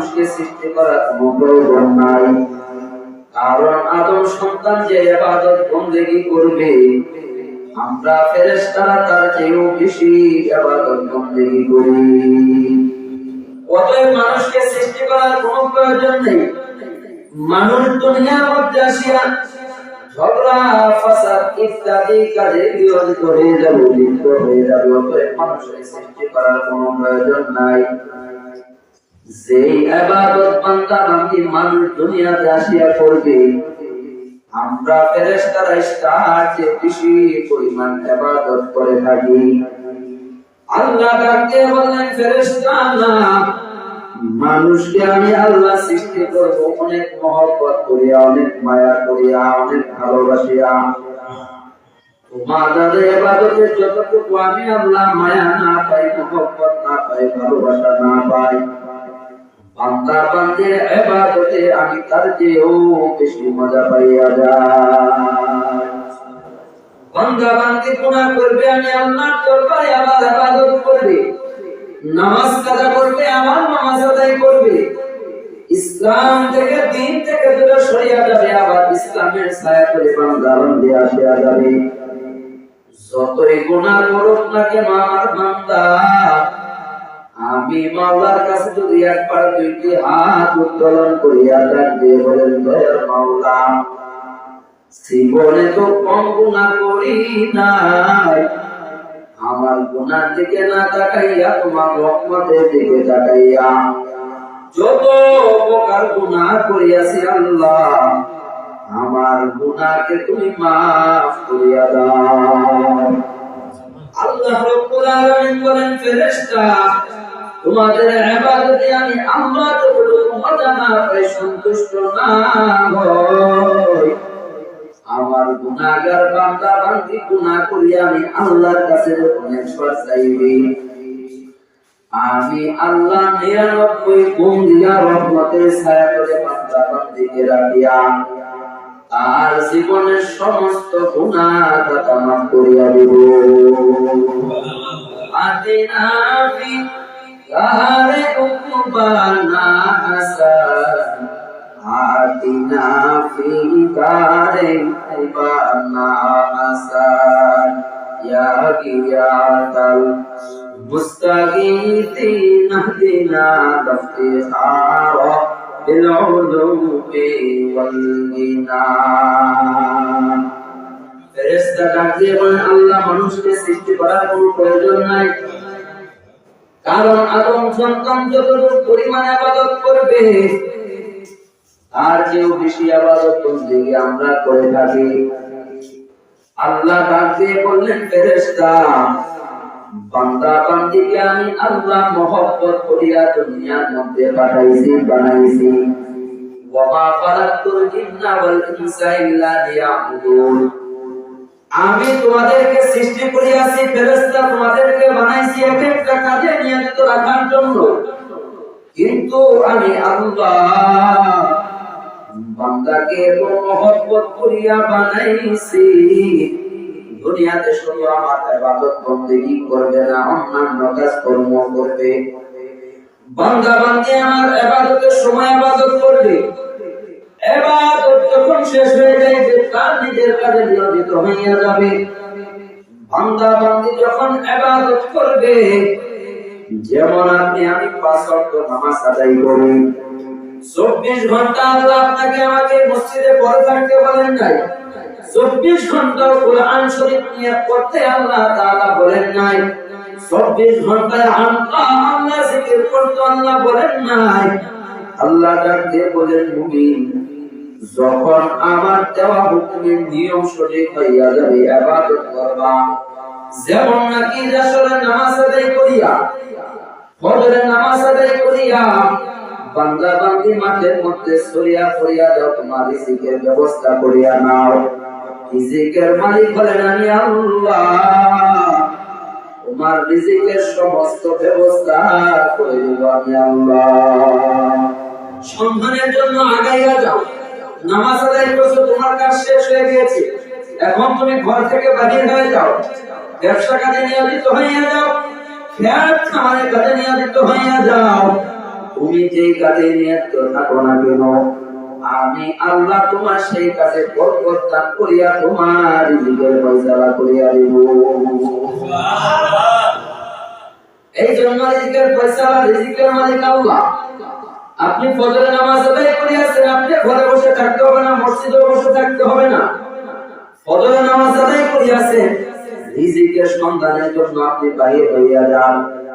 মানুষকে সৃষ্টি করার প্রয়োজন নাই। কারণ আদম সন্তান যে আবাদত বন্দেগি করবে, আমরা ফেরেশতারা তার চেয়েও বেশি আবাদত বন্দেগি করি। অতএব মানুষকে সৃষ্টি করার কোনো প্রয়োজন নেই। মানুষ দুনিয়ার মধ্যে আসিয়া ঝগড়া, ফাসাদ ইত্যাদি কাজে বিরোধিত হয়ে যাবে, লিপ্ত হয়ে যাবে। অতএব মানুষের সৃষ্টি করার কোনো প্রয়োজন নাই। আবাদত বান্দা মানুষ দুনিয়াতে আসিয়া করবে আমরা ফেরেশতারা তার চেয়ে বেশি পরিমাণ করে থাকি। আল্লাহ বললেন, ফেরেশতা না মানুষকে আমি আল্লাহ সৃষ্টি করব। অনেক মহব্বত করিয়া, অনেক মায়া করিয়া, অনেক ভালোবাসিয়া। তোমাদের যতটুকু আমি আল্লাহ মায়া না পাই, মহব্বত না পাই, ভালোবাসা না পাই বান্দা বান্দের এবাদতে আমি তার চেয়েও বেশি মজা পাইয়া যাই। বান্দা বান্দি গুনাহ করবে, আমি আল্লাহর দরবারে আবার ইবাদত করবে। নামাজ কাজা করবে, আমার নামাজ আদায় করবে। ইসলাম থেকে, দিন থেকে দূরে সরিয়া যাবে, আবার ইসলামের ছায়া করে বান্দা বান্দি আসিয়া যাবে। যতই গুনাহ করুক না কেন, আমার বান্দা আমি মাওলার কাছে যদি একবার দুইটি হাত উত্তোলন করিয়া ডাক দিয়ে বলেন, দয়ার মাওলা, জীবনে তো কম গুণা করি নাই। আমার গুণার দিকে না তাকাইয়া, তোমার রহমতের দিকে তাকাইয়া যত প্রকার গুণা করিয়াছি আল্লাহ, আমার গুণাকে তুমি মাফ করিয়া দাও। আল্লাহ রব্বুল আলামিন বলেন, ফেরেশতা তোমাদের ইবাদতে আমি আল্লাহ যতটুকু মজা না পাই সন্তুষ্ট না আমার বান্দা বান্দি করি আমি আল্লাহর কাছে আমি আল্লাহ নিরানব্বই গুণ দিয়া রহমতের ছায়া করে বান্দা রাখিয়া তার জীবনের সমস্ত মাফ করিয়া দিব। আদিনা ফি কারে উকবানা হাসান আদিনা ফি কারে উকবানা হাসান ইয়া গিয়াতাল মুস্তাগীথিন اهدنا تفتخار بالعلوم والغنى ফেরেশতা ডাক দিয়ে বলেন আল্লাহ মানুষকে সৃষ্টি করার কোনো প্রয়োজন নাই কারণ আদম সন্তান যতটুকু পরিমাণ আবাদত করবে, তার চেয়েও বেশি আবাদত বন্দেগী আমরা করে থাকি। আল্লাহ ডাক দিয়ে বললেন, ফেরেশতা, বান্দা বান্দিকে আমি আল্লাহ মহব্বত করিয়া দুনিয়ার মধ্যে পাঠাইছি, বানাইছি। ওয়া খালাকতুল জিন্না ওয়াল ইনসা ইল্লা লিয়াবুদুন। আমি তোমাদেরকে সৃষ্টি করিয়াছি, ফেরেশতা তোমাদেরকে বানাইছি এক একটা কাজে নিয়োজিত রাখার জন্য। কিন্তু আমি আল্লাহ বান্দাকে মহব্বত করিয়া বানাইছি, দুনিয়াতে শুধু আমার ইবাদত করবে না, অন্যান্য কাজ কর্ম করবে। বান্দা বান্দি আমার ইবাদতের সময় ইবাদত করবে। এবাদত যখন শেষ হয়ে তার নিজের কাজে নিয়োজিত হইয়া যাবে। বান্দা বান্দি যখন এবাদত করবে, যেমন আপনি আমি পাঁচ ওয়াক্ত নামাজ আদায় করি। চব্বিশ ঘণ্টা আল্লাহ আপনাকে আমাকে মসজিদে পড়ে থাকতে বলেন নাই। চব্বিশ ঘণ্টা কোরআন শরীফ নিয়ে পড়তে আল্লাহ তাআলা বলেন নাই। চব্বিশ ঘন্টায় আল্লাহ জিকির করতে আল্লাহ বলেন নাই। আল্লাহ ডাক দিয়ে বলেন, মুমিন যখন আমার দেওয়া হুকুমের নিয়ম সঠিক হইয়া যাবে আবাদত করবা। যেমন নাকি আসলে নামাজ আদায় করিয়া ফজরের নামাজ আদায় করিয়া, বান্দা বান্দি মাঠের মধ্যে সরিয়া ফরিয়া যাও, তোমার রিজিকের ব্যবস্থা করিয়া নাও। রিজিকের মালিক হলেন আমি আল্লাহ। তোমার রিজিকের সমস্ত ব্যবস্থা করে দেব আমি আল্লাহ। সন্ধানের জন্য আগাইয়া যাও। নামাজ আদায় তোমার কাজ শেষ হয়ে গিয়েছে। এখন তুমি ঘর থেকে হয়ে যাও। ব্যবসা কাজে নিয়োজিত হইয়া যাও। খামারের কাজে নিয়োজিত হইয়া যাও। তুমি যেই কাজে নিয়ত থাকো না কেন, আমি আল্লাহ তোমার সেই কাজে দান করিয়া তোমার রিজিকের ফয়সালা করিয়া দিব। এই জন্য রিজিকের ফয়সালা রিজিকের মালিক আল্লাহ। আপনি ফজরের নামাজ আদায় করিয়াছেন, আপনি থাকতে হবে না। ফজরের নামাজ আদায় করিয়াছেন রিজিকের সন্ধানের জন্য আপনি বাইরে হইয়া যান।